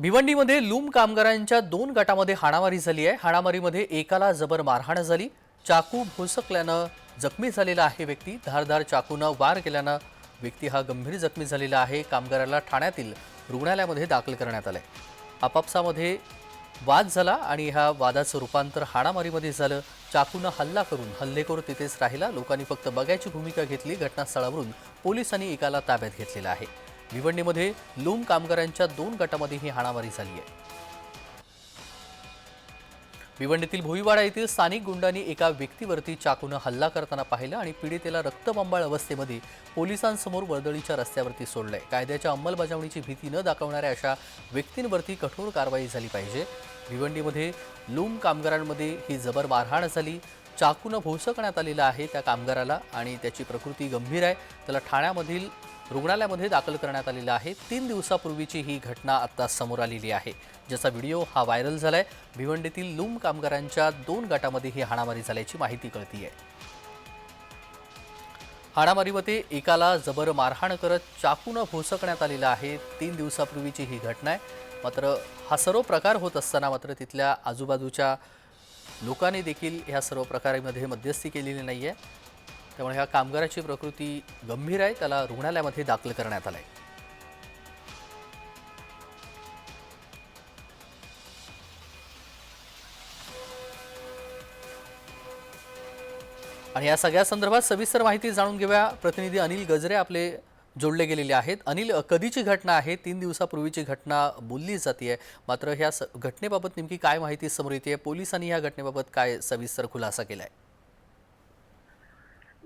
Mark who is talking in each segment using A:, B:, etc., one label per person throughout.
A: भिवंडीमध्ये loom कामगारांच्या दोन गटामध्ये हाणामारी झाली आहे. हाणामारीमध्ये एकाला जबर मारहाण झाली. चाकू भोसकल्यानं जखमी झालेला आहे व्यक्ती. धारधार चाकूनं वार केल्यानं व्यक्ती हा गंभीर जखमी झालेला आहे. कामगाराला ठाण्यातील रुग्णालयामध्ये दाखल करण्यात आलंय. आपापसामध्ये वाद झाला आणि ह्या वादाचं रूपांतर हाणामारीमध्ये झालं. चाकूनं हल्ला करून हल्लेखोर तिथेच राहिला. लोकांनी फक्त बघायची भूमिका घेतली. घटनास्थळावरून पोलिसांनी एकाला ताब्यात घेतलेला आहे. भिवंडीमध्ये लूम कामगारांच्या दोन गटामध्ये ही हाणामारी झाली आहे. भिवंडीतील भोईवाडा येथील स्थानिक गुंडांनी एका व्यक्तीवरती चाकूनं हल्ला करताना पाहिलं आणि पीडितेला रक्तबंबाळ अवस्थेमध्ये पोलिसांसमोर वर्दळीच्या रस्त्यावरती सोडलंय. कायद्याच्या अंमलबजावणीची भीती न दाखवणाऱ्या अशा व्यक्तींवरती कठोर कारवाई झाली पाहिजे. भिवंडीमध्ये लूम कामगारांमध्ये ही जबर मारहाण झाली. चाकूनं भोसकण्यात आलेला आहे त्या कामगाराला आणि त्याची प्रकृती गंभीर आहे. त्याला ठाण्यामधील रुग्णालयामध्ये दाखल करण्यात आलेला आहे. तीन दिवसापूर्वीची ही घटना आता समोर आलेली आहे. ज्याचा व्हिडिओ हा व्हायरल आहे भिवंडीतील लूम कामगारांच्या दोन गटामध्ये ही हाणामारी झाल्याची माहिती कळतीये. हाणामारीमध्ये एकाला जबर मारहाण करत चाकूनं भोसकण्यात आलेलं आहे. तीन दिवसापूर्वीची ही घटना आहे. मात्र हा सर्व प्रकार होत असताना मात्र तिथल्या आजूबाजूच्या लोकांनी देखील ह्या सर्व प्रकारामध्ये मध्यस्थी केलेली नाही आहे त्यामुळे ह्या कामगाराची प्रकृती गंभीर आहे. त्याला रुग्णालयामध्ये दाखल करण्यात आलं आहे आणि या सगळ्या संदर्भात सविस्तर माहिती जाणून घेऊया. प्रतिनिधी अनिल गजरे आपले जोडले गेलेले आहेत. अनिल कधीची घटना आहे? तीन दिवसापूर्वीची घटना बोलली जाते मात्र ह्या स- घटनेबाबत नेमकी काय माहिती समोर येते पोलिसांनी या घटनेबाबत काय सविस्तर खुलासा केला आहे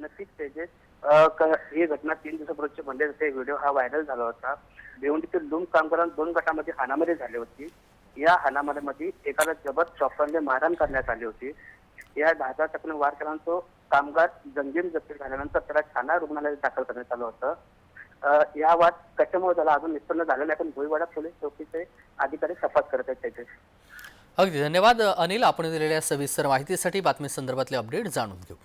B: नक्कीच तेजस. अ, ही घटना तीन दिवसापूर्वीचे म्हणजे जसे व्हिडिओ हा व्हायरल झाला होता. भिवंडीतील लूम कामगारांना दोन गटामध्ये हाणामारी झाली होती. या हाणामारीमध्ये एकाला जबर चॉपरने मारहाण करण्यात आली होती. या दहा दहा टक्के वार केल्यानंतर तो कामगार जंगीर जखमी झाल्यानंतर त्याला ठाणा रुग्णालयात दाखल करण्यात आलं होतं. या वाद कशामुळे झाला? अजून निष्पन्न झालेला नाही. पण भोईवाडा पोलीस चौकीचे अधिकारी तपास करत आहेत त्याचे
A: अगदी धन्यवाद अनिल. आपण दिलेल्या सविस्तर माहितीसाठी बातमी संदर्भातले अपडेट जाणून घेऊ.